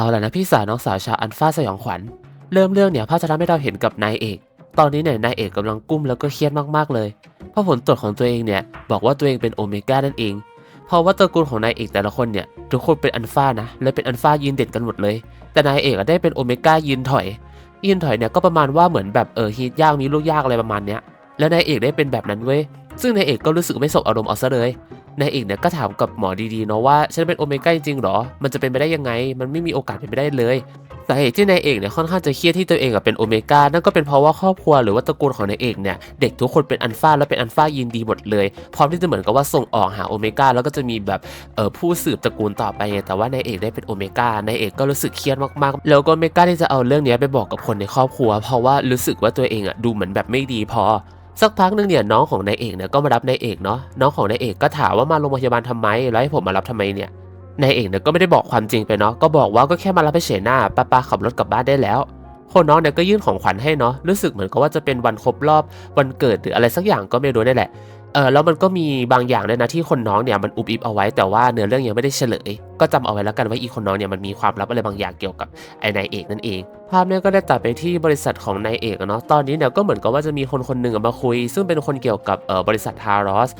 เอาล่ะนะพี่สาวน้องสาวชาวอันฟ้าสยองขวัญ เริ่มเรื่องเนี่ยภาพจะทำให้เราเห็นกับนายเอก ตอนนี้เนี่ยนายเอกกำลังกุ้มแล้วก็เครียดมากๆเลย เพราะผลตรวจของตัวเองเนี่ยบอกว่าตัวเองเป็นโอเมก้านั่นเอง เพราะว่าตระกูลของนายเอกแต่ละคนเนี่ยทุกคนเป็นอัลฟานะและเป็นอัลฟายีนเด่นกันหมดเลย แต่นายเอกได้เป็นโอเมก้ายีนถอยยีนถอยเนี่ยก็ประมาณว่าเหมือนแบบเออฮีทยากมีลูกยากอะไรประมาณเนี้ย แล้วนายเอกได้เป็นแบบนั้นเว้ย ซึ่งนายเอกก็รู้สึกไม่สบอารมณ์เอาซะเลย นายเอกเนี่ยก็ถามกับหมอดีๆเนาะว่าฉันเป็นโอเมก้าจริงๆหรอ มันจะเป็นไปได้ยังไง มันไม่มีโอกาสเป็นไปได้เลยสาเหตุที่นายเอกเนี่ยค่อนข้างจะเครียดที่ตัวเองอะเป็นโอเมก้านั่นก็เป็นเพราะว่าครอบครัวหรือว่าตระกูลของนายเอกเนี่ยเด็กทุกคนเป็นอัลฟาและเป็นอัลฟายินดีหมดเลย พร้อมที่จะเหมือนกับว่าส่งออกหาโอเมก้าแล้วก็จะมีแบบเออผู้สืบตระกูลต่อไปไงแต่ว่านายเอกได้เป็นโอเมก้านายเอกก็รู้สึกเครียดมากๆ แล้วก็ไม่กล้าที่จะเอาเรื่องนี้ไปบอกกับคนในครอบครัว เพราะว่ารู้สึกว่าตัวเองอะดูเหมือนแบบไม่ดีพอ สักพักหนึ่งเนี่ยน้องของนายเอกเนี่ยก็มารับนายเอกเนาะน้องของนายเอกก็ถามว่ามาโรงพยาบาลทำไมแล้วให้ผมมารับทำไมเนี่ยนายเอกเนี่ยก็ไม่ได้บอกความจริงไปเนาะก็บอกว่าก็แค่มารับไปเฉยหน้าป้าป้าขับรถกลับบ้านได้แล้วคนน้องเนี่ยก็ยื่นของขวัญให้เนาะรู้สึกเหมือนกับว่าจะเป็นวันครบรอบวันเกิดหรืออะไรสักอย่างก็ไม่รู้ได้แหละเออแล้วมันก็มีบางอย่างด้วยนะที่คนน้องเนี่ยมันอุบอิบเอาไว้แต่ว่าเนื้อเรื่องยังไม่ได้เฉลย ก็จำเอาไว้แล้วกันว่าอีคนน้องเนี่ยมันมีความลับอะไรบางอย่างเกี่ยวกับไอ้นายเอกนั่นเอง ภาพเนี่ยก็ได้ตัดไปที่บริษัทของนายเอกเนาะตอนนี้เนี่ยก็เหมือนกับว่าจะมีคนคนหนึ่งมาคุย ซึ่งเป็นคนเกี่ยวกับเอ่อบริษัทฮารอส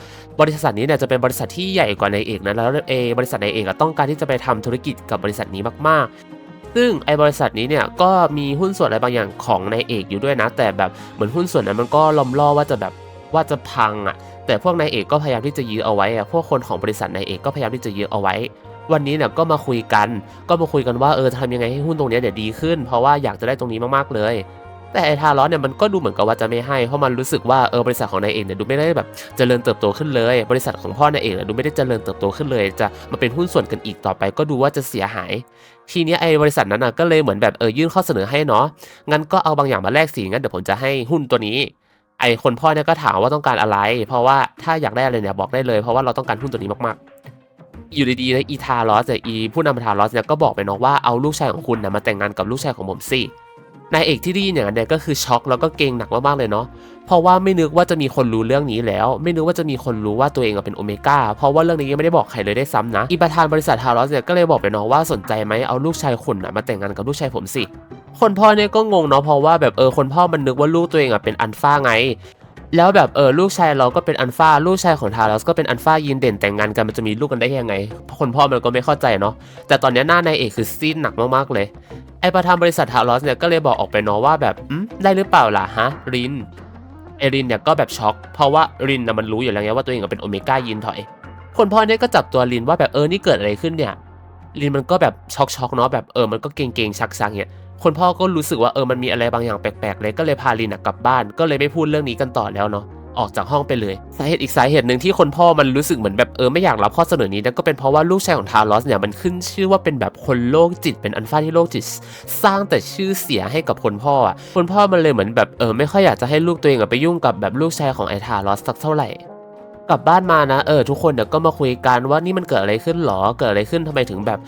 บริษัทนี้เนี่ยจะเป็นบริษัทที่ใหญ่กว่านายเอกนะแล้วเอบริษัทนายเอกต้องการที่จะไปทำธุรกิจกับบริษัทนี้มากๆซึ่งไอ้บริษัทนี้เนี่ยก็มีหุ้นส่วนอะไรบางอย่างของนายเอกอยู่ด้วยนะ แต่แบบเหมือนหุ้นส่วนนั้นมันก็ล้อมล่อว่าจะแบบว่าจะพังอะแต่พวกนายเอกก็พยายามที่จะยื้อเอาไว้อะพวกคนของบริษัทนายเอกก็พยายามที่จะยื้อเอาไว้ วันนี้เนี่ยก็มาคุยกัน ก็มาคุยกันว่าเออทำยังไงให้หุ้นตรงนี้เนี่ยดีขึ้น เพราะว่าอยากจะได้ตรงนี้มากๆเลย แต่ไอ้ทารอสเนี่ยมันก็ดูเหมือนกับว่าจะไม่ให้ เพราะมันรู้สึกว่าเออบริษัทของนายเอกเนี่ยดูไม่ได้แบบเจริญเติบโตขึ้นเลย บริษัทของพ่อนายเอกเนี่ยดูไม่ได้เจริญเติบโตขึ้นเลย จะมาเป็นหุ้นส่วนกันอีกต่อไป ก็ดูว่าจะเสียหาย ทีนี้ไอ้บริษัทนั้นน่ะก็เลยเหมือนแบบเออยื่นข้อเสนอให้เนาะ งั้นก็เอาบางอย่างมาแลกสิงั้นเดี๋ยวผมจะให้หุ้นตัวนี้ไอคนพ่อเนี่ยก็ถามว่าต้องการอะไร เพราะว่าถ้าอยากได้อะไรเนี่ยบอกได้เลย เพราะว่าเราต้องการหุ้นตัวนี้มากๆ อยู่ดีๆนะอีทารอสเนี่ยอีผู้นำทารอสเนี่ยก็บอกไปเนาะว่าเอาลูกชายของคุณนะมาแต่งงานกับลูกชายของผมสินายเอกที่ได้ยินอย่างนั้นเนี่ยก็คือช็อกแล้วก็เกรงหนักมากๆเลยเนาะเพราะว่าไม่นึกว่าจะมีคนรู้เรื่องนี้แล้ว ไม่นึกว่าจะมีคนรู้ว่าตัวเองอะเป็นโอเมก้าเพราะว่าเรื่องนี้ยังไม่ได้บอกใครเลยได้ซ้ำนะอีประธานบริษัทฮารอสเนี่ยก็เลยบอกไปเนาะว่าสนใจไหมเอาลูกชายคุณอะมาแต่งงานกับลูกชายผมสิคนพ่อเนี่ยก็งงเนาะเพราะว่าแบบเออคนพ่อมันนึกว่าลูกตัวเองอะเป็นอันฟ้าไง แล้วแบบเออลูกชายเราก็เป็นอันฟาลูกชายของทารอสก็เป็นอันฟายีนเด่นแต่งงานกันมันจะมีลูกกันได้ยังไงคนพ่อมันก็ไม่เข้าใจเนาะแต่ตอนนี้หน้านายเอกคือซีดหนักมากๆเลยไอประธานบริษัททารอสเนี่ยก็เลยบอกออกไปเนาะว่าแบบอืมได้หรือเปล่าล่ะฮะรินไอรินเนี่ยก็แบบช็อก เพราะว่ารินนะมันรู้อยู่แล้วไงว่าตัวเองเป็นโอเมก้ายีนถอย คนพ่อเนี่ยก็จับตัวรินว่าแบบเออนี่เกิดอะไรขึ้นเนี่ยรินมันก็แบบช็อกช็อกๆเนาะแบบเออมันก็เกรงเกรงๆชักชักเนี่ย คนพ่อก็รู้สึกว่าเออมันมีอะไรบางอย่างแปลกๆเลยก็เลยพารินกลับบ้าน ก็เลยไม่พูดเรื่องนี้กันต่อแล้วเนาะออกจากห้องไปเลยสาเหตุอีกสาเหตุหนึ่งที่คนพ่อมันรู้สึกเหมือนแบบเออไม่อยากรับข้อเสนอนี้นั่นก็เป็นเพราะว่าลูกชายของทารอสเนี่ยมันขึ้นชื่อว่าเป็นแบบคนโรคจิตเป็นอันฟ้าที่โรคจิต สร้างแต่ชื่อเสียให้กับคนพ่ออะคนพ่อมันเลยเหมือนแบบเออไม่ค่อยอยากจะให้ลูกตัวเองไปยุ่งกับแบบลูกชายของไอ้ทารอสสักเท่าไหร่ กลับบ้านมานะเออทุกคนเดี๋ยวก็มาคุยกันว่านี่มันเกิดอะไรขึ้นหรอเกิดอะไรขึ้นทำไมถึงแบบ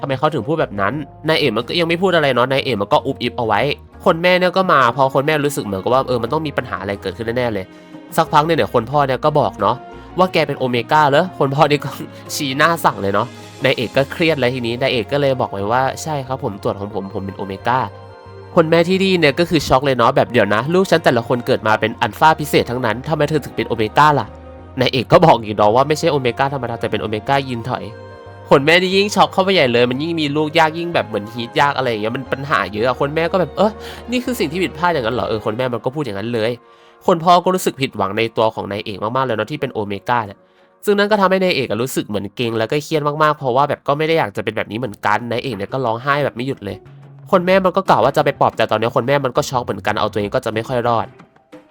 ทำไมเขาถึงพูดแบบนั้นนายเอ๋มันก็ยังไม่พูดอะไรเนาะนายเอ๋มันก็อุบอิบเอาไว้ คนแม่เนี่ยก็มาพอคนแม่รู้สึกเหมือนกับว่าเออมันต้องมีปัญหาอะไรเกิดขึ้นแน่ๆเลย สักพักเนี่ยเดี๋ยวคนพ่อเนี่ยก็บอกเนาะว่าแกเป็นโอเมก้าเหรอคนพ่อนี่ก็ชี้หน้าสั่งเลยเนาะนายเอกก็เครียดเลยทีนี้นายเอกก็เลยบอกไว้ว่าใช่ครับผมตรวจของผมผมเป็นโอเมก้าคนแม่ที่ดีเนี่ยก็คือช็อกเลยเนาะแบบเดี๋ยวนะ ลูกฉันแต่ละคนเกิดมาเป็นอัลฟาพิเศษทั้งนั้นทำไมเธอถึงเป็นโอเมก้าล่ะ นายเอกก็บอกอีกเนาะว่าไม่ใช่โอเมก้าธรรมดาแต่เป็นโอเมก้ายินถอยคนแม่นี่ยิ่งช็อกเข้าไปใหญ่เลย มันยิ่งมีลูกยากยิ่งแบบเหมือนฮีทยากอะไรอย่างเงี้ยมันปัญหาเยอะอะคนแม่ก็แบบเออนี่คือสิ่งที่ผิดพลาดอย่างนั้นเหรอเออคนแม่มันก็พูดอย่างนั้นเลย คนพ่อก็รู้สึกผิดหวังในตัวของนายเอกมากๆเลยเนาะที่เป็นโอเมก้าเนี่ยซึ่งนั่นก็ทำให้นายเอกรู้สึกเหมือนเกรงแล้วก็เครียดมากๆเพราะว่าแบบก็ไม่ได้อยากจะเป็นแบบนี้เหมือนกันนายเอกเนี่ยก็ร้องไห้แบบไม่หยุดเลย คนแม่มันก็กล่าวว่าจะไปปลอบแต่ตอนนี้คนแม่มันก็ช็อกเหมือนกันเอาตัวเองก็จะไม่ค่อยรอด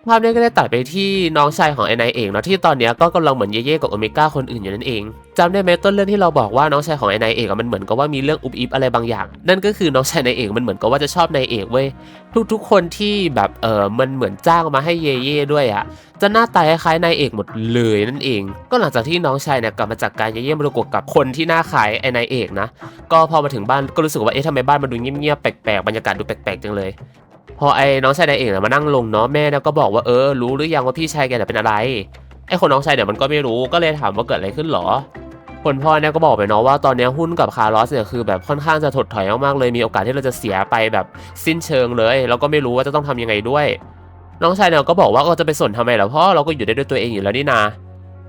ภาพนี้ก็ได้ตัดไปที่น้องชายของไอ้นายเอกเนาะที่ตอนนี้ก็กำลังเหมือนเย่ๆกับโอเมก้าคนอื่นอยู่นั่นเองจำได้ไหมต้นเรื่องที่เราบอกว่าน้องชายของไอ้นายเอกมันเหมือนกับว่ามีเรื่องอุบอิบอะไรบางอย่าง นั่นก็คือน้องชายนายเอกมันเหมือนกับว่าจะชอบนายเอกเว้ยทุกๆคนที่แบบเออมันเหมือนจ้างมาให้เย่เย่ๆด้วยอะจะหน้าตาคล้ายๆนายเอกหมดเลยนั่นเอง ก็หลังจากที่น้องชายเนี่ยกลับมาจากการเย่เย่มรกตกับคนที่หน้าคล้ายไอ้นายเอกนะก็พอมาถึงบ้านก็รู้สึกว่าเอ๊ะทำไมบ้านมันดูเงียบๆแปลกๆบรรยากาศดูแปลกๆจังเลย พอไอ้น้องชายนายเอกนี่ยมานั่งลงเนาะแม่เนี่ยก็บอกว่าเออรู้หรือยังว่าพี่ชายแกเนี่เป็นอะไรไอ้คนน้องชายเนี่ยมันก็ไม่รู้ก็เลยถามว่าเกิดอะไรขึ้นหรอคนพ่อเนี่ยก็บอกไปเนาะว่าตอนนี้หุ้นกับคาร์ลอสเนี่ยคือแบบค่อนข้างจะถดถอยมากๆเลยมีโอกาสที่เราจะเสียไปแบบสิ้นเชิงเลย แล้วก็ไม่รู้ว่าจะต้องทำยังไงด้วย น้องชายเนี่ยก็บอกว่าก็จะไปสนทำไมล่ะพ่อเราก็อยู่ได้ด้วยตัวเองอยู่แล้วนี่นา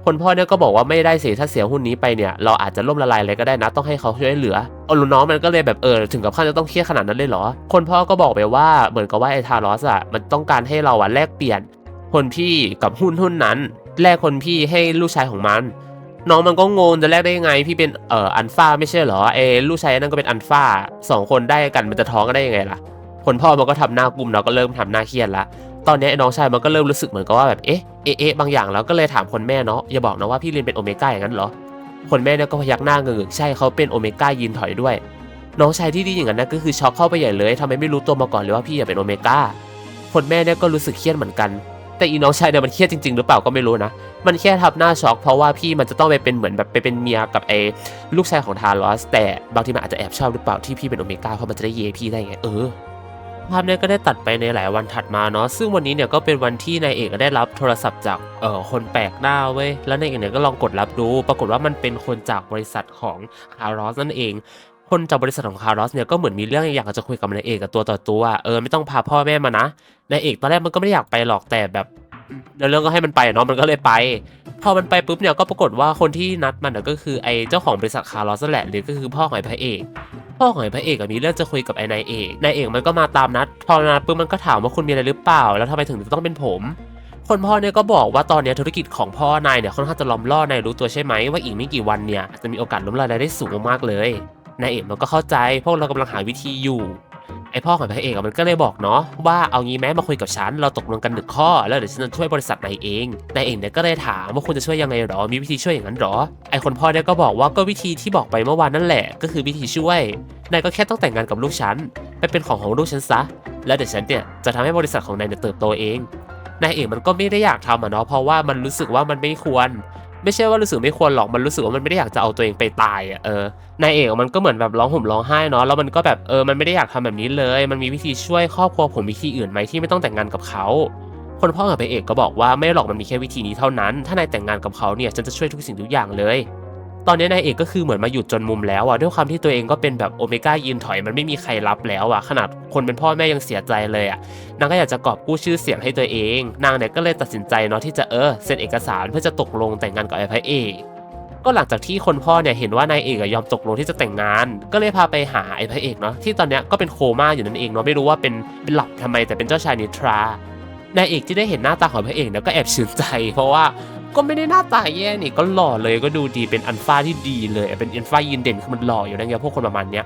คนพ่อเนี่ยก็บอกว่าไม่ได้สิถ้าเสียหุ้นนี้ไปเนี่ย เราอาจจะล่มละลายเลยก็ได้นะต้องให้เขาช่วยเหลือ อาลูกน้องมันก็เลยแบบเออถึงกับขั้นจะต้องเครียดขนาดนั้นเลยเหรอ คนพ่อก็บอกไปว่าเหมือนกับว่าไอ้ทารอสอะมันต้องการให้เราอะแลกเปลี่ยน คนพี่กับหุ้นหุ้นนั้น แลกคนพี่ให้ลูกชายของมัน น้องมันก็งงจะแลกได้ยังไง พี่เป็นเอ่ออันฟ้าไม่ใช่เหรอเอลูกชายนั่นก็เป็นอันฟ้าสองคนได้กันมันจะท้องกันได้ยังไงล่ะ คนพ่อมันก็ทำหน้ากุมแล้วก็เริ่มทำหน้าเครียดละตอนนี้ไอ้น้องชายมันก็เริ่มรู้สึกเหมือนกับว่าแบบเอ๊ะเอ๊ะเอ๊ะบางอย่างแล้วก็เลยถามคนแม่เนาะอย่าบอกนะว่าพี่เรียนเป็นโอเมก้าอย่างนั้นเหรอ คนแม่เนี่ยก็พยักหน้าเงึกใช่เขาเป็นโอเมก้ายืนถอยด้วย น้องชายที่ดีอย่างนั้นนะก็คือช็อกเข้าไปใหญ่เลยทำไมไม่รู้ตัวมาก่อนเลยว่าพี่อยากเป็นโอเมก้าคนแม่เนี่ยก็รู้สึกเครียดเหมือนกัน แต่อีน้องชายเนี่ยมันเครียดจริงๆ หรือเปล่าก็ไม่รู้นะ มันแค่ทับหน้าช็อกเพราะว่าพี่มันจะต้องไปเป็นเหมือนแบบไปเป็นเมียกับไอ้ลูกชายของทารอสแต่บางทีมันอาจจะแอบชอบหรือเปล่าที่พี่เป็นโอเมก้าเพราะมันจะได้เยพี่ได้ไงเออ ภาพนี้ก็ได้ตัดไปในหลายวันถัดมาเนาะซึ่งวันนี้เนี่ยก็เป็นวันที่นายเอกได้รับโทรศัพท์จากเอ่อคนแปลกหน้าเว้ยแล้วนายเอกเนี่ยก็ลองกดรับดู ปรากฏว่ามันเป็นคนจากบริษัทของคาร์ลอสนั่นเองคนจากบริษัทของคาร์ลอสเนี่ยก็เหมือนมีเรื่องอยากจะคุยกับนายเอกกับตัวต่อตัวเออไม่ต้องพาพ่อแม่มานะนายเอกตอนแรกมันก็ไม่ได้อยากไปหรอกแต่แบบเดี๋ยวเรื่องก็ให้มันไปเนาะมันก็เลยไป พอมันไปปุ๊บเนี่ยก็ปรากฏว่าคนที่นัดมันน่ะก็คือไอ้เจ้าของบริษัทคาร์ลอสนั่นแหละหรือก็คือพ่อของไอ้พระเอก พ่อของไอ้พระเอกมีเรื่องจะคุยกับไอ้นายเอกนายเอกมันก็มาตามนัดพอมาปุ๊บมันก็ถามว่าคุณมีอะไรหรือเปล่า แล้วทำไมถึงต้องเป็นผม คนพ่อเนี่ยก็บอกว่าตอนนี้ธุรกิจของพ่อนายเนี่ยค่อนข้างจะล้อมล่อนายรู้ตัวใช่ไหมว่าอีกไม่กี่วันเนี่ยจะมีโอกาสล้มละลายได้สูงมากๆเลยนายเอกมันก็เข้าใจพวกเรากำลังหาวิธีอยู่ ไอพ่อของพระเอกมันก็เลยบอกเนาะว่าเอางี้แม้มาคุยกับฉันเราตกลงกันหนึ่งข้อ แล้วเดี๋ยวฉันจะช่วยบริษัทนายเองนายเอกเนี่ยก็เลยถามว่าคุณจะช่วยยังไงหรอมีวิธีช่วยอย่างนั้นหรอ ไอคนพ่อเนี่ยก็บอกว่าก็วิธีที่บอกไปเมื่อวานนั่นแหละ ก็คือวิธีช่วยนายก็แค่ต้องแต่งงานกับลูกฉันไปเป็นของของลูกฉันซะ แล้วเดี๋ยวฉันเนี่ยจะทำให้บริษัทของนายเนี่ยเติบโตเองนายเอกมันก็ไม่ได้อยากทำอะเนาะเพราะว่ามันรู้สึกว่ามันไม่ควร ไม่ใช่ว่ารู้สึกไม่ควรหรอกมันรู้สึกว่ามันไม่ได้อยากจะเอาตัวเองไปตายอะเออนายเอกมันก็เหมือนแบบร้องห่มร้องไห้เนาะแล้วมันก็แบบเออมันไม่ได้อยากทำแบบนี้เลย มันมีวิธีช่วยครอบครัวผมวิธีอื่นไหมที่ไม่ต้องแต่งงานกับเขาคนพ่อกับนายเอกก็บอกว่าไม่หรอกมันมีแค่วิธีนี้เท่านั้น ถ้านายแต่งงานกับเขาเนี่ยฉันจะช่วยทุกสิ่งทุกอย่างเลย ตอนนี้นายเอกก็คือเหมือนมาหยุดจนมุมแล้วอะด้วยความที่ตัวเองก็เป็นแบบโอเมก้ายืนถอยมันไม่มีใครรับแล้วอะขนาดคนเป็นพ่อแม่ยังเสียใจเลยอะนางก็อยากจะกอบกู้ชื่อเสียงให้ตัวเอง นางเนี่ยก็เลยตัดสินใจเนาะที่จะเออเซ็นเอกสารเพื่อจะตกลงแต่งงานกับไอ้พระเอกก็หลังจากที่คนพ่อเนี่ยเห็นว่านายเอกอะยอมตกลงที่จะแต่งงาน ก็เลยพาไปหาไอ้พระเอกเนาะที่ตอนนี้ก็เป็นโคม่าอยู่นั่นเองเนาะไม่รู้ว่าเป็นเป็นหลับทำไมแต่เป็นเจ้าชายนิทรานายเอกที่ได้เห็นหน้าตาของพระเอกเนี่ยก็แอบชื่นใจ เพราะว่า ก็ไม่ได้หน้าตาแย่นี่ก็หล่อเลยก็ดูดีเป็นอันฟ้าที่ดีเลยเป็นอันฟ้ายินเด่นคือมันหล่ออยู่นะไงพวกคนประมาณเนี้ย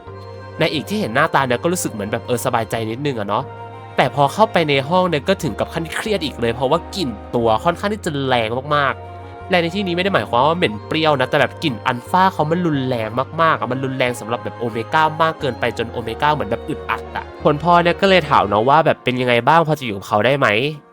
นายเอกที่เห็นหน้าตาเนี่ยก็รู้สึกเหมือนแบบเออสบายใจนิดนึงอะเนาะแต่พอเข้าไปในห้องเนี่ยก็ถึงกับขั้นเครียดอีกเลย เพราะว่ากลิ่นตัวค่อนข้างที่จะแรงมากๆ แรงในที่นี้ไม่ได้หมายความว่าเหม็นเปรี้ยวนะ แต่แบบกลิ่นอัลฟาเขามันรุนแรงมากๆอะมันรุนแรงสำหรับแบบโอเมก้ามากเกินไปจนโอเมก้าเหมือนแบบอึดอัดอะคนพ่อเนี่ยก็เลยถามเนาะว่าแบบเป็นยังไงบ้างพอจะอยู่กับเขาได้ไหม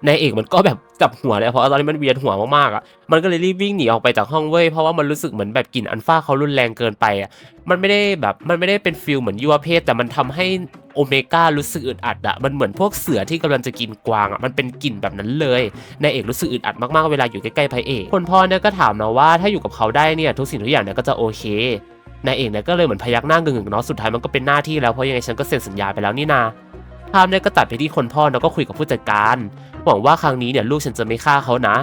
นายเอกมันก็แบบจับหัวเลยเพราะตอนนี้มันเวียนหัวมากๆอะมันก็เลยรีบวิ่งหนีออกไปจากห้องเว้ยเพราะว่ามันรู้สึกเหมือนแบบกลิ่นอัลฟาเขารุนแรงเกินไปอะมันไม่ได้แบบมันไม่ได้เป็นฟิลเหมือนยุวเพศแต่มันทำให้ โอเมก้ารู้สึกอึดอัดอะมันเหมือนพวกเสือที่กำลังจะกินกวางอะมันเป็นกลิ่นแบบนั้นเลยนายเอกรู้สึกอึดอัดมากๆเวลาอยู่ใกล้ๆพระเอกคนพ่อเนี่ยก็ถามนะว่าถ้าอยู่กับเขาได้เนี่ยทุกสิ่งทุกอย่างเนี่ยก็จะโอเคนายเอกเนี่ยก็เลยเหมือนพยักหน้าเงึงๆเนาะสุดท้ายมันก็เป็นหน้าที่แล้วเพราะยังไงฉันก็เซ็นสัญญาไปแล้วนี่นาภาพเนี่ยก็ตัดไปที่คนพ่อแล้วก็คุยกับผู้จัดการหวังว่าครั้งนี้เนี่ยลูกฉันจะไม่ฆ่าเขานะ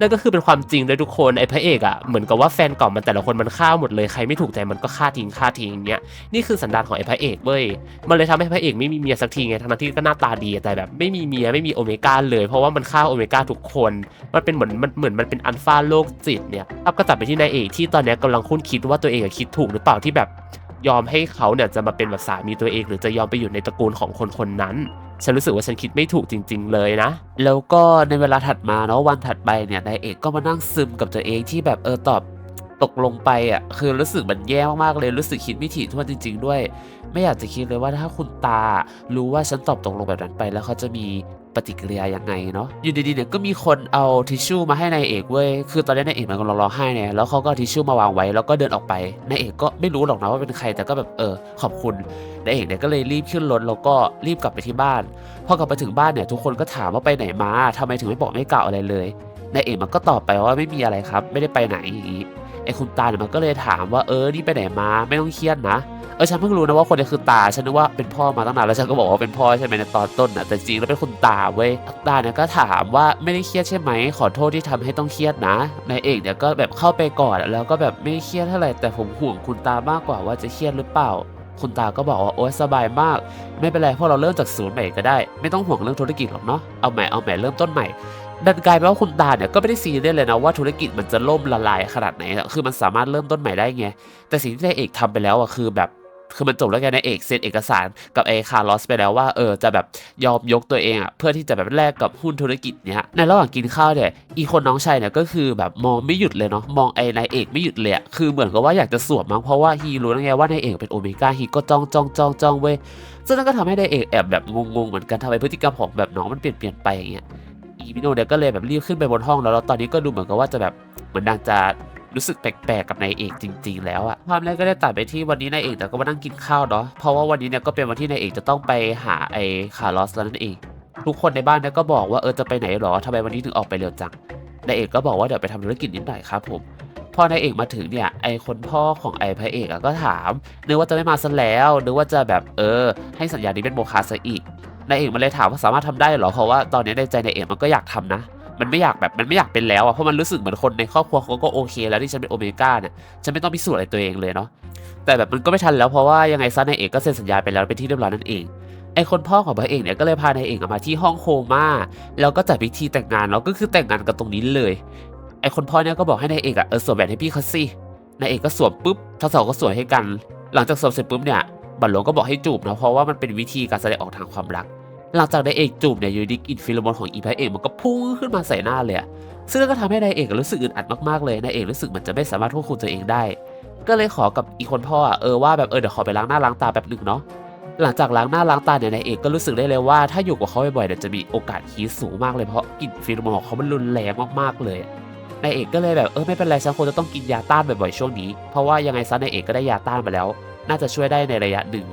นั่นก็คือเป็นความจริงเลยทุกคนไอ้พระเอกอะ่ะเหมือนกับว่าแฟนเก่ามันแต่ละคนมันฆ่าหมดเลยใครไม่ถูกใจมันก็ฆ่าทิ้งฆ่าทิ้งอย่างเงี้ยนี่คือสันดานของไอ้พระเอกเว้ยมันเลยทำให้พระเอกไม่มีเมียสักทีไงทั้งที่ก็หน้าตาดีแต่แบบไม่มีเมียไม่มีโอเมก้าเลย เพราะว่ามันฆ่าโอเมก้าทุกคน มันเป็นเหมือนมันเหมือนมันเป็นอัลฟาโลกจิตเนี่ยอัพก็ตัดไปที่นายเอกที่ตอนนี้ยกำลังคุ้นคิดว่าตัวเองอะคิดถูกหรือเปล่าที่แบบ ยอมให้เขาเนี่ยจะมาเป็นแบบสามีตัวเอง หรือจะยอมไปอยู่ในตระกูลของคนคนนั้นฉันรู้สึกว่าฉันคิดไม่ถูกจริง ๆ เลยนะ แล้วก็ในเวลาถัดมาเนาะวันถัดไปเนี่ยนายเอกก็มานั่งซึมกับตัวเองที่แบบเออตอบตกลงไปอะคือรู้สึกมันแย่มากๆเลยรู้สึกคิดไม่ถี่ถ้วนจริง ๆ ด้วย ไม่อยากจะคิดเลยว่าถ้าคุณตารู้ว่าฉันตอบตกลงแบบนั้นไป แล้วเขาจะมีปฏิกิริยายังไงเนาะอยู่ดีๆเนี่ยก็มีคนเอาทิชชู่มาให้นายเอกเว้ยคือตอนนี้นายเอกมันกำลังร้องไห้เนี่ยแล้วเขาก็ทิชชู่มาวางไว้แล้วก็เดินออกไปนายเอกก็ไม่รู้หรอกนะว่าเป็นใครแต่ก็แบบเออขอบคุณนายเอกเนี่ยก็เลยรีบขึ้นรถแล้วก็รีบกลับไปที่บ้านพอกลับมาถึงบ้านเนี่ยทุกคนก็ถามว่าไปไหนมาทำไมถึงไม่บอกไม่กล่าวอะไรเลยนายเอกมันก็ตอบไปว่าไม่มีอะไรครับ ไม่ได้ไปไหนอย่างนี้ ไอ้คุณตาเนี่ยมันก็เลยถามว่าเออนี่ไปไหนมาไม่ต้องเครียดนะเออฉันเพิ่งรู้นะว่าคนนี้คือตาฉันนึกว่าเป็นพ่อมาตั้งนานแล้วฉันก็บอกว่าเป็นพ่อใช่ไหมในตอนต้นน่ะแต่จริงแล้วเป็นคุณตาเว้ยตาเนี่ยก็ถามว่าไม่ได้เครียดใช่ไหมขอโทษที่ทำให้ต้องเครียดนะนายเอกเนี่ยก็แบบเข้าไปกอดแล้วก็แบบไม่เครียดเท่าไหร่แต่ผมห่วงคุณตามากกว่าว่าจะเครียดหรือเปล่า คุณตาก็บอกว่าโอ๊ยสบายมาก ไม่เป็นไรเพราะเราเริ่มจากศูนย์ใหม่ก็ได้ ไม่ต้องห่วงเรื่องธุรกิจหรอกเนาะเอาใหม่เอาใหม่เริ่มต้นใหม่ ดันกลายเป็นว่าคุณตาเนี่ยก็ไม่ได้ซีเรียสเลยนะว่าธุรกิจมันจะล่มละลายขนาดไหนคือมันสามารถเริ่มต้นใหม่ได้ไง แต่สิ่งที่นายเอกทำไปแล้วอะคือแบบคือมันจบแล้วไงนายเอกเซ็นเอกสารกับไอ้คาร์ลอสไปแล้วว่าเออจะแบบยอมยกตัวเองอะเพื่อที่จะแบบแลกกับหุ้นธุรกิจเนี้ยในระหว่างกินข้าวเนี่ยอีคนน้องชายเนี่ยก็คือแบบมองไม่หยุดเลยเนาะมองไอ้นายเอกไม่หยุดเลยอะคือเหมือนกับว่าอยากจะสวมมั้งเพราะว่าฮีรู้แล้วไงว่านายเอกเป็นโอเมก้าฮีก็จ้องจ้องจ้องจ้องเว้ยซึ่งนั่นก็ทำให้นายเอกแอบแบบงงๆเหมือนกันทำไมพฤติกรรมของแบบน้องมันเปลี่ยนเปลี่ยนไปอย่างเงี้ย อีมิโนเนี่ยก็เลยแบบรีบขึ้นไปบนห้องแล้วแล้วตอนนี้ก็ดูเหมือนกับว่าจะแบบเหมือนนางจะรู้สึกแปลกๆกับนายเอกจริง ๆ แล้วอะความแรกก็ได้ตัดไปที่วันนี้นายเอกแต่ก็มานั่งกินข้าวเนาะเพราะว่าวันนี้เนี่ยก็เป็นวันที่นายเอกจะต้องไปหาไอ้คาร์ลอสแล้วนั่นเอง ทุกคนในบ้านเนี่ยก็บอกว่าเออจะไปไหนหรอทำไมวันนี้ถึงออกไปเร็วจังนายเอกก็บอกว่าเดี๋ยวไปทำธุรกิจนิดหน่อยครับผมพอนายเอกมาถึงเนี่ยไอคนพ่อของไอพระเอกอะก็ถามนึกว่าจะไม่มาซะแล้วนึกว่าจะแบบเออ ให้สัญญานี้เป็นโมฆะซะอีก นายเอกมันเลยถามว่าสามารถทำได้เหรอเพราะว่าตอนนี้ในใจนายเอกมันก็อยากทำนะ มันไม่อยากแบบมันไม่อยากเป็นแล้วอะเพราะมันรู้สึกเหมือนคนในครอบครัวเขาก็โอเค แล้วที่ฉันเป็นโอเมก้าเนี่ยฉันไม่ต้องพิสูจน์อะไรตัวเองเลยเนาะแต่แบบมันก็ไม่ทันแล้วเพราะว่ายังไงซะนายเอกก็เซ็นสัญญาไปแล้วเป็นที่เรียบร้อยนั่นเองไอคนพ่อของพระเอกเนี่ยก็เลยพานายเอกมาที่ห้องโคม่าแล้วก็จัดพิธีแต่งงานแล้วก็คือแต่งงานกันตรงนี้เลย ไอคนพ่อเนี่ยก็บอกให้นายเอกอะเออสวมแหวนให้พี่เขาสินายเอกก็สวมปุ๊บทั้งสองก็สวยให้กัน หลังจากสวมเสร็จปุ๊บเนี่ยบัลลงก็บอกให้จูบนะเพราะว่ามันเป็นวิธีการแสดงออกทางความรัก หลังจากนายเอกจูบเนี่ยยูดีกลินฟิโลโมนของอีพระเอกมันก็พุ่งขึ้นมาใส่หน้าเลยซึ่งก็ทำให้นายเอกรู้สึกอึดอัดมากๆเลยนายเอกรู้สึกเหมือนจะไม่สามารถควบคุมตัวเองได้ ก็เลยขอกับอีคนพ่ออะเออว่าแบบเออเดี๋ยวขอไปล้างหน้าล้างตาแป๊บหนึ่งเนาะหลังจากล้างหน้าล้างตาเนี่ยนายเอกก็รู้สึกได้เลยว่าถ้าอยู่กับเขาบ่อยๆเนี่ยจะมีโอกาสฮีทสูงมากเลยเพราะกลิ่นฟิโลโมนของเขามันรุนแรงมากๆเลยนายเอกก็เลยแบบเออไม่เป็นไรฉันคงจะต้องกินยาต้านบ่อยๆช่วงนี้ เพราะว่ายังไงซะนายเอกก็ได้ยาต้านมาแล้ว น่าจะช่วยได้ในระยะหนึ่ง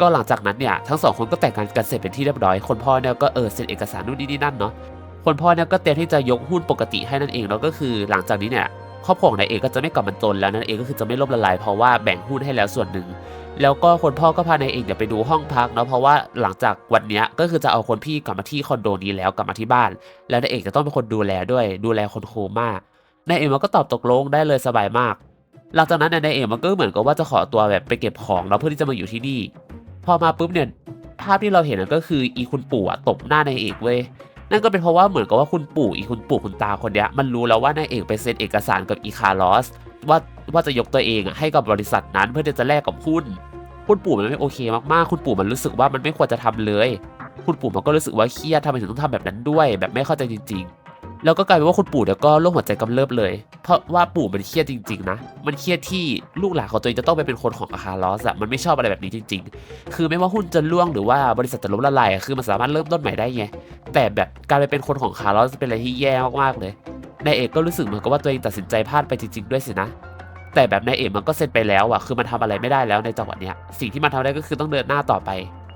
ก็หลังจากนั้นเนี่ยทั้งสองคนก็แต่งงานกันเสร็จเป็นที่เรียบร้อย คนพ่อเนี่ยก็เออเซ็นเอกสารนู่นนี่นี่นั่นเนาะคนพ่อเนี่ยก็เตรียมที่จะยกหุ้นปกติให้นั่นเองแล้วก็คือหลังจากนี้เนี่ยครอบครัวของนายเอกก็จะไม่กลับมาจนแล้วนั่นเองก็คือจะไม่ล่มละลายเพราะว่าแบ่งหุ้นให้แล้วส่วนหนึ่งแล้วก็คนพ่อก็พานายเอกเนี่ยไปดูห้องพักเนาะเพราะว่าหลังจากวันนี้ก็คือจะเอาคนพี่กลับมาที่คอนโดนี้แล้วกลับมาที่บ้าน แล้วนายเอกจะต้องเป็นคนดูแลด้วยดูแลคนโคม่านายเอกมันก็ตอบตกลงได้เลยสบายมาก หลังจากนั้นนายเอกมันก็เหมือนกับว่าจะขอตัวแบบไปเก็บของแล้วเพื่อที่จะมาอยู่ที่นี่ พอมาปุ๊บเนี่ยภาพที่เราเห็นก็คืออีคุณปู่อะตบหน้านายเอกเว้ยนั่นก็เป็นเพราะว่าเหมือนกับว่าคุณปู่อีคุณปู่คุณตาคนเนี้ยมันรู้แล้วว่านายเอกไปเซ็นเอกสารกับอีคาร์ลอสว่าว่าจะยกตัวเองอะให้กับบริษัทนั้นเพื่อที่จะแลกกับหุ้นคุณปู่มันไม่โอเคมากๆ คุณปู่มันรู้สึกว่ามันไม่ควรจะทำเลย คุณปู่มันก็รู้สึกว่าเครียดทำไมถึงต้องทำแบบนั้นด้วย แบบไม่เข้าใจจริง ๆ แล้วก็กลายเป็นว่าคุณปู่เนี่ยก็โรคหัวใจกำเริบเลย เพราะว่าปู่มันเครียดจริงๆนะ มันเครียดที่ลูกหลานของตัวเองจะต้องไปเป็นคนของอาคาร์ลอสอะมันไม่ชอบอะไรแบบนี้จริง ๆ คือไม่ว่าหุ้นจะล่วงหรือว่าบริษัทจะล้มละลายอะคือมันสามารถเริ่มต้นใหม่ได้ไง แต่แบบการไปเป็นคนของคาร์ลอสเป็นอะไรที่แย่มากๆเลย นายเอกก็รู้สึกเหมือนกับว่าตัวเองตัดสินใจพลาดไปจริงๆด้วยสินะ แต่แบบนายเอกมันก็เซ็นไปแล้วอะคือมันทำอะไรไม่ได้แล้วในจังหวะเนี้ย สิ่งที่มันทำได้ก็คือต้องเดินหน้าต่อไป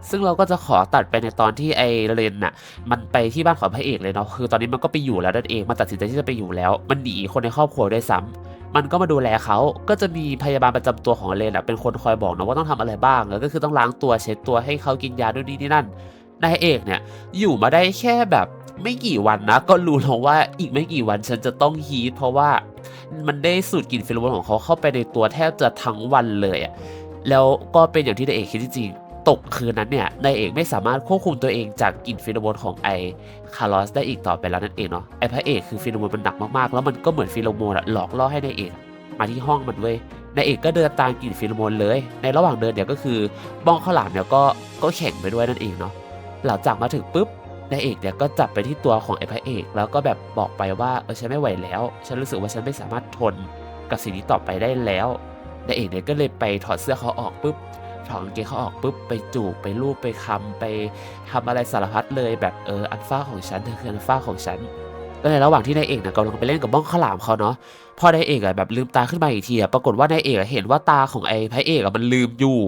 ซึ่งเราก็จะขอตัดไปในตอนที่ไอเรนน่ะ มันไปที่บ้านของพระเอกเลยเนาะ คือตอนนี้มันก็ไปอยู่แล้วนั่นเอง มันตัดสินใจที่จะไปอยู่แล้ว มันหนีคนในครอบครัวด้วยซ้ำมันก็มาดูแลเขา ก็จะมีพยาบาลประจำตัวของเรนอะเป็นคนคอยบอกนะว่าต้องทำอะไรบ้างแล้วก็คือต้องล้างตัวเช็ดตัวให้เขากินยาด้วยนี่นี่นั่น นายเอกเนี่ยอยู่มาได้แค่แบบไม่กี่วันนะ ก็รู้แล้วว่าอีกไม่กี่วันฉันจะต้องฮีทเพราะว่ามันได้สูดกลิ่นฟิโลโมนของเขาเข้าไปในตัวแทบจะทั้งวันเลยอะแล้วก็เป็นอย่างที่นายเอกคิดจริง ตกคืนนั้นเนี่ยนายเอกไม่สามารถควบคุมตัวเองจากกลิ่นฟิโลโมนของไอคาร์ลอสได้อีกต่อไปแล้วนั่นเองเนาะไอพระเอกคือฟิโลโมนมันหนักมากๆ แล้วมันก็เหมือนฟิโลโมนอะหลอกล่อให้นายเอก มาที่ห้องมันเว้ยนายเอกก็เดินตามกลิ่นฟิโลโมนเลย ในระหว่างเดินเนี่ยก็คือบ้องข้าวหลามเนี่ยก็ก็แข็งไปด้วยนั่นเองเนาะหลังจากมาถึงปุ๊บนายเอกเนี่ยก็จับไปที่ตัวของไอพระเอก แล้วก็แบบบอกไปว่าเออฉันไม่ไหวแล้ว ฉันรู้สึกว่าฉันไม่สามารถทนกับสิ่งนี้ต่อไปได้แล้วนายเอกเนี่ยก็เลยไปถอดเสื้อเขาออกปุ๊บ ถอดกางเกงเขาออกปุ๊บไปจูบไปลูบไปคำไปทำอะไรสารพัดเลยแบบเอออันฟ้าของฉันเธอคืออันฟ้าของฉันก็ในระหว่างที่นายเอกเนี่ยกำลังไปเล่นกับบ้องข้าวหลามเขาเนาะพอนายเอกอะแบบลืมตาขึ้นมาอีกทีอะปรากฏว่านายเอกเห็นว่าตาของไอ้พระเอกอะมันลืมอยู่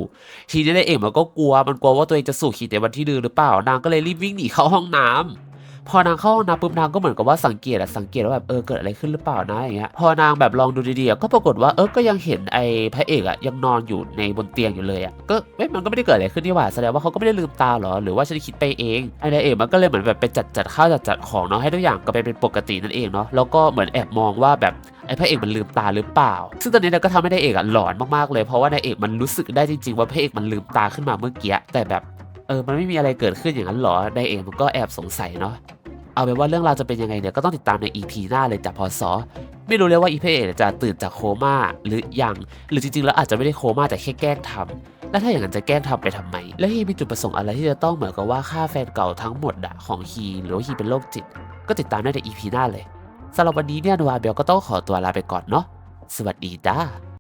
ทีนี้นายเอกมันก็กลัวมันกลัวว่าตัวเองจะสู่ขีดในวันที่ลืมหรือเปล่านางก็เลยรีบวิ่งหนีเข้าห้องน้ำ พอนางเข้าห้องน้ำปุ๊บนางก็เหมือนกับว่าสังเกตอะสังเกตว่าแบบเออเกิดอะไรขึ้นหรือเปล่านะอย่างเงี้ยพอนางแบบลองดูดีๆก็ปรากฏว่าเออก็ยังเห็นไอ้พระเอกอะยังนอนอยู่ในบนเตียงอยู่เลยอะก็เอ้ยมันก็ไม่ได้เกิดอะไรขึ้นนี่หว่าแสดงว่าเขาก็ไม่ได้ลืมตาหรอหรือว่าฉันคิดไปเองไอ้นายเอกมันก็เลยเหมือนแบบไปจัดจัดข้าวจัดจัดของเนาะให้ทุกอย่างก็ไปเป็นปกตินั่นเองเนาะแล้วก็เหมือนแอบมองว่าแบบไอ้พระเอกมันลืมตาหรือเปล่า ซึ่งตอนนี้เนี่ยก็ทำให้นายเอกอะหลอนมากๆเลย เพราะว่านายเอกมันรู้สึกได้จริงๆ ว่าพระเอกมันลืมตาขึ้นมาเมื่อกี้ แต่แบบ เออมันไม่มีอะไรเกิดขึ้นอย่างนั้นหรอนายเอกมันก็แอบสงสัยเนาะเอาเป็นว่าเรื่องราวจะเป็นยังไงเนี่ยก็ต้องติดตามใน EP หน้าเลยจากพอสอไม่รู้เลยว่าอีเพเอกจะตื่นจากโคม่าหรือยัง หรือจริงๆแล้วอาจจะไม่ได้โคม่าแต่แค่แกล้งทำแล้วถ้าอย่างนั้นจะแกล้งทำไปทำไม แล้วฮีมีจุดประสงค์อะไรที่จะต้องเหมือนกับว่าฆ่าแฟนเก่าทั้งหมดอะของฮีหรือว่าฮีเป็นโรคจิต ก็ติดตามได้ใน EP หน้าเลยสำหรับวันนี้เนี่ยนวาเบลก็ต้องขอตัวลาไปก่อนเนาะสวัสดีจ้า